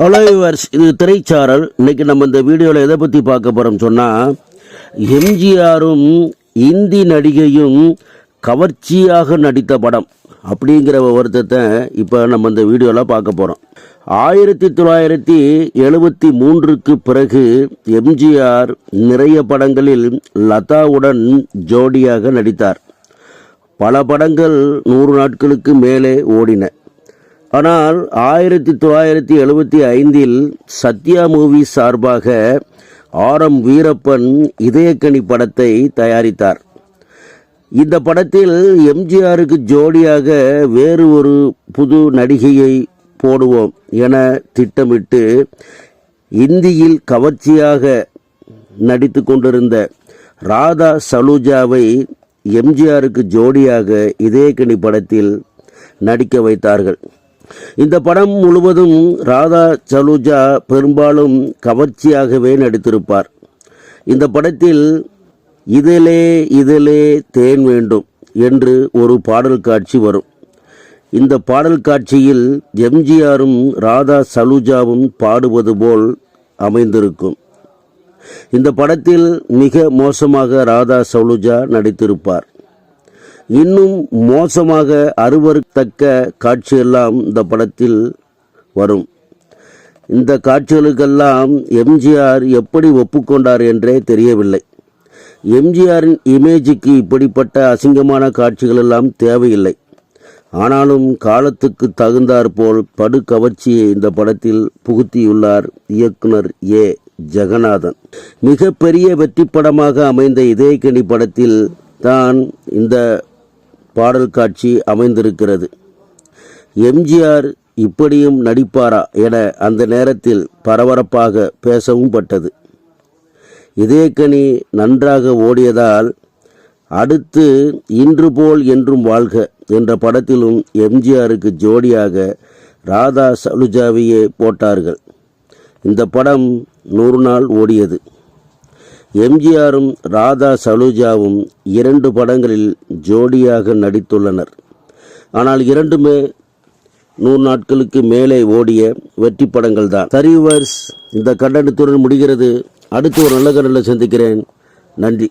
Hello viewers இது திரைச்சாரல். இன்னைக்கு நம்ம இந்த வீடியோவில் எதை பற்றி பார்க்க போகிறோம் சொன்னால் எம்ஜிஆரும் இந்தி நடிகையும் கவர்ச்சியாக நடித்த படம் அப்படிங்கிற வருத்தத்தை இப்போ நம்ம இந்த வீடியோவில் பார்க்க போகிறோம் ஆயிரத்தி தொள்ளாயிரத்தி எழுபத்தி மூன்றுக்கு பிறகு எம்ஜிஆர் நிறைய படங்களில் லதாவுடன் ஜோடியாக நடித்தார். பல படங்கள் நூறு நாட்களுக்கு மேலே ஓடின. ஆனால் ஆயிரத்தி தொள்ளாயிரத்தி எழுபத்தி ஐந்தில் சத்யா மூவி சார்பாக ஆர் எம் வீரப்பன் இதயக்கனி படத்தை தயாரித்தார். இந்த படத்தில் எம்ஜிஆருக்கு ஜோடியாக வேறு ஒரு புது நடிகையை போடுவோம் என திட்டமிட்டு இந்தியில் கவர்ச்சியாக நடித்து கொண்டிருந்த ராதா சலூஜாவை எம்ஜிஆருக்கு ஜோடியாக இதயக்கனி படத்தில் நடிக்க வைத்தார்கள். இந்த படம் முழுவதும் ராதா சலுஜா பெரும்பாலும் கவர்ச்சியாகவே நடித்திருப்பார். இந்த படத்தில் இதிலே இதிலே தேன் வேண்டும் என்று ஒரு பாடல் காட்சி வரும். இந்த பாடல் காட்சியில் எம்ஜிஆரும் ராதா சலுஜாவும் பாடுவது போல் அமைந்திருக்கும். இந்த படத்தில் மிக மோசமாக ராதா சலுஜா நடித்திருப்பார். இன்னும் மோசமாக அருவருத்தக்க காட்சியெல்லாம் இந்த படத்தில் வரும். இந்த காட்சிகளுக்கெல்லாம் எம்ஜிஆர் எப்படி ஒப்புக்கொண்டார் என்றே தெரியவில்லை. எம்ஜிஆரின் இமேஜுக்கு இப்படிப்பட்ட அசிங்கமான காட்சிகளெல்லாம் தேவையில்லை. ஆனாலும் காலத்துக்கு தகுந்தாற்போல் படு கவர்ச்சியை இந்த படத்தில் புகுத்தியுள்ளார் இயக்குனர் ஏ. ஜெகநாதன். மிகப்பெரிய வெற்றி படமாக அமைந்த இதயக்கணி படத்தில் தான் இந்த பாடல் காட்சி அமைந்திருக்கிறது. எம்ஜிஆர் இப்படியும் நடிப்பாரா என அந்த நேரத்தில் பரபரப்பாக பேசவும் பட்டது. இதயக்கனி நன்றாக ஓடியதால் அடுத்து இன்று போல் என்றும் வாழ்க என்ற படத்திலும் எம்ஜிஆருக்கு ஜோடியாக ராதா சலுஜாவையே போட்டார்கள். இந்த படம் நூறு நாள் ஓடியது. எம்ஜிஆரும் ராதா சலூஜாவும் இரண்டு படங்களில் ஜோடியாக நடித்துள்ளனர். ஆனால் இரண்டுமே நூறு நாட்களுக்கு மேலே ஓடிய வெற்றி படங்கள் தான் சரிவர்ஸ் இந்த கண்டனத்துடன் முடிகிறது. அடுத்து ஒரு நல்ல கடலில் சந்திக்கிறேன். நன்றி.